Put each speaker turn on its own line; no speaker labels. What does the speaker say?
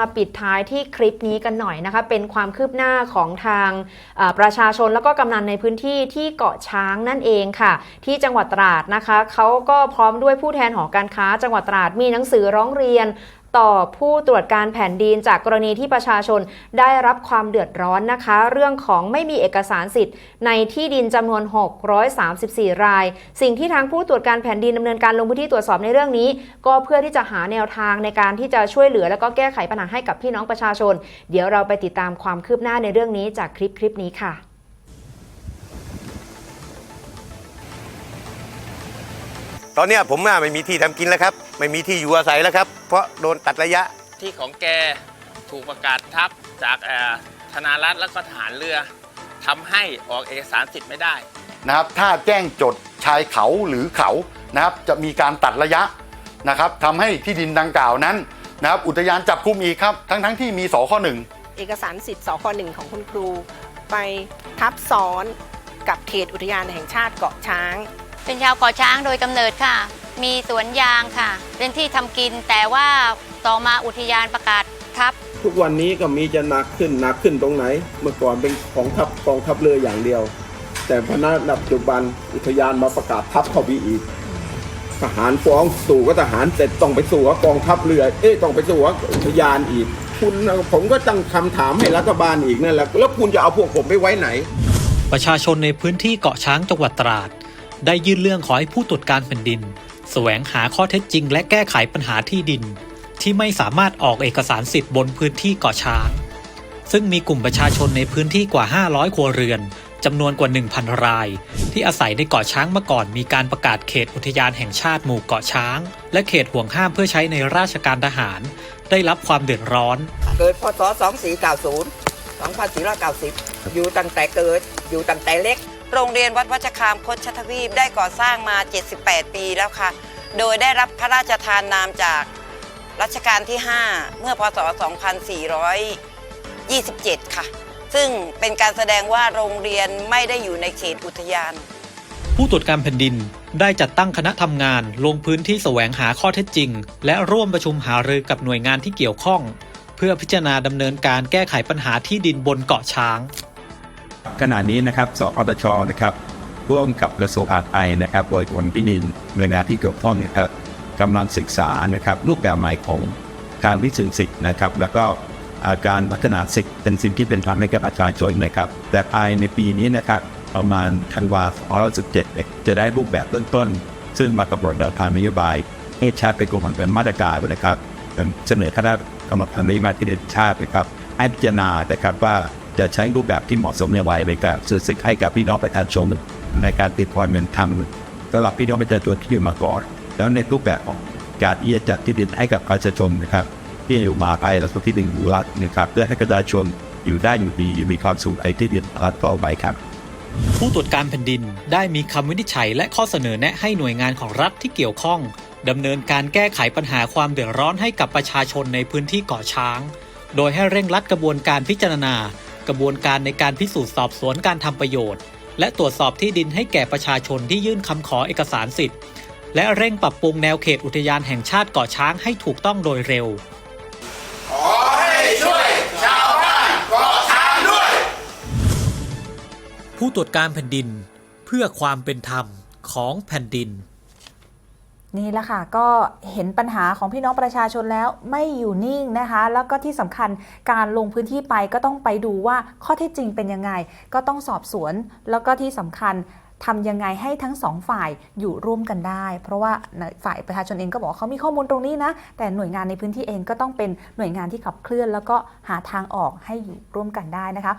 มาปิดท้ายที่คลิปนี้กันหน่อยนะคะ เป็นความคืบหน้าของทางประชาชนแล้วก็กำนันในพื้นที่ที่เกาะช้างนั่นเองค่ะ ที่จังหวัดตราดนะคะเขาก็พร้อมด้วยผู้แทนหอการค้า จังหวัดตราดมีหนังสือร้องเรียน ต่อผู้ตรวจการแผ่นดินจากกรณีที่ประชาชนได้รับความเดือดร้อนนะคะ เรื่องของไม่มีเอกสารสิทธิ์ ในที่ดินจำนวน 634 ราย สิ่งที่ทางผู้ตรวจการแผ่นดินดำเนินการลงพื้นที่ตรวจสอบในเรื่องนี้ ก็เพื่อที่จะหาแนวทางในการที่จะช่วยเหลือ แล้วก็แก้ไขปัญหาให้กับพี่น้องประชาชน เดี๋ยวเราไปติดตามความคืบหน้าในเรื่องนี้จากคลิปคลิปนี้ค่ะ
ตอนเนี้ยผมอะไม่มีที่ทำกินแล้วครับ ไม่มีที่อยู่อาศัยแล้วครับ เพราะโดนตัดระยะ
ที่ของแกถูกประกาศทับจากเอ่อธนารัฐแล้วก็ทหารเรือทำให้ออกเอกสารสิทธิ์ไม่ได้
นะครับถ้าแจ้งจดชายเขาหรือเขานะครับจะมีการตัดระยะนะครับทำให้ที่ดินดังกล่าวนั้นนะครับอุทยานจับกุมอีกครับ ทั้งทั้งๆที่มีสข้อหนึ่ง
เอกสารสิทธิ์สคหนึ่งของคุณครู ไปทับซ้อนกับเขตอุทยานแห่งชาติเกาะช้าง
เป็นชาวเกาะช้างโดยกำเนิดค่ะ มีสวนยางค่ะ เป็นที่ทำกินแต่ว่าต่อมาอุทยานประกาศทับ
ทุกวันนี้ก็มีจะหนักขึ้นหนักขึ้นตรงไหน เมื่อก่อนเป็นของทัพกองทัพเรืออย่างเดียว แต่พณะปัจจุบันอุทยานมาประกาศทัพเข้าไปอีก ทหารฟ้องสู่ก็ทหารเสร็จต้องไปสู่กับกองทัพเรือ เอ๊ะต้องไปสู่กับอุทยานอีก คุณผมก็ตั้งคำถามให้รัฐบาลอีกนั่นแหละแล้วคุณจะเอาพวกผมไปไว้ไหน
ประชาชนในพื้นที่เกาะช้างจังหวัดตราด ได้ยื่นเรื่องขอให้ผู้ตรวจการแผ่นดิน แสวงหาข้อเท็จจริง และแก้ไขปัญหาที่ดิน ที่ไม่สามารถออกเอกสารสิทธิ์บนพื้นที่เกาะช้าง ซึ่งมีกลุ่มประชาชนในพื้นที่กว่า 500 ครัวเรือนจำนวนกว่า 1,000 ราย ที่อาศัยในเกาะช้างมาก่อนมีการประกาศเขตอุทยานแห่งชาติหมู่เกาะช้าง และเขตห่วงห้ามเพื่อใช้ในราชการทหาร ได้รับความเดือดร้อน
เกิดพศ 2490 2490 อยู่ตั้งแต่เกิดอยู่ตั้งแต่เล็ก โรงเรียนวัดวัชคามคดชทวีปได้ก่อสร้างมา 78 ปีแล้วค่ะ โดยได้รับพระราชทานนามจากรัชกาลที่ 5 เมื่อพศ 2427 ค่ะ ซึ่งเป็นการแสดงว่าโรงเรียนไม่ได้อยู่ในเขตอุทยาน
ผู้ตรวจการแผ่นดินได้จัดตั้งคณะทำงานลงพื้นที่แสวงหาข้อเท็จจริง และร่วมประชุมหารือกับหน่วยงานที่เกี่ยวข้อง เพื่อพิจารณาดำเนินการแก้ไขปัญหาที่ดินบนเกาะช้าง
ขณะนี้นะครับสอตชนะครับร่วมกับกระทรวงอาไอนะครับโดยคนที่ดินหน่วยงานที่เกี่ยวข้องนี่ยครับกำลังศึกษานะครับรูปแบบใหม่ของการพิสูจน์สิทธิ์นะครับ แล้วก็อาการพัฒนาสิทธิ์เป็นสิ่งที่เป็นธรรมให้กับประชาชนนะครับ แต่ภายในปีนี้นะครับประมาณธันวาคม2017จะได้รูปแบบต้นๆซึ่งมากำหนดแนวทางนโยบายให้ชาติเป็นกลุ่มเป็นมาตรการนะครับเป็นเสนอคณะกรรมการนโยบายที่เด่นชาตินะครับให้พิจารณานะครับว่า จะใช้รูปแบบที่เหมาะสมในวัยในการสื่อสิ่งให้กับพี่น้องประชาชนในการติดพรเงินทำสำหรับพี่น้องประชาชนที่อยู่มาก่อน แล้วในรูปแบบของการที่จะจัดที่ดินให้กับประชาชนนะครับที่อยู่มาภายและสุที่ดินอยู่รัฐนะครับเพื่อให้ประชาชนอยู่ได้อยู่ดีมีความสุขไอ้ที่ดินรัฐต่อไปครับ
ผู้ตรวจการแผ่นดินได้มีคำวินิจฉัยและข้อเสนอแนะให้หน่วยงานของรัฐที่เกี่ยวข้องดำเนินการแก้ไขปัญหาความเดือดร้อนให้กับประชาชนในพื้นที่เกาะช้าง โดยให้เร่งรัดกระบวนการพิจารณา กระบวนการในการพิสูจน์สอบสวนการทำประโยชน์ และตรวจสอบที่ดินให้แก่ประชาชนที่ยื่นคำขอเอกสารสิทธิ์ และเร่งปรับปรุงแนวเขตอุทยานแห่งชาติเกาะช้างให้ถูกต้องโดยเร็วผู้ตรวจการแผ่นดินเพื่อความเป็นธรรมของแผ่นดิน
นี่แหละค่ะก็เห็นปัญหาของพี่น้องประชาชนแล้วไม่อยู่นิ่งนะคะ แล้วก็ที่สำคัญการลงพื้นที่ไปก็ต้องไปดูว่าข้อเท็จจริงเป็นยังไง ก็ต้องสอบสวน แล้วก็ที่สำคัญทำยังไงให้ทั้งสองฝ่ายอยู่ร่วมกันได้ เพราะว่าฝ่ายประชาชนเองก็บอกเขามีข้อมูลตรงนี้นะ แต่หน่วยงานในพื้นที่เองก็ต้องเป็นหน่วยงานที่ขับเคลื่อน แล้วก็หาทางออกให้อยู่ร่วมกันได้นะคะ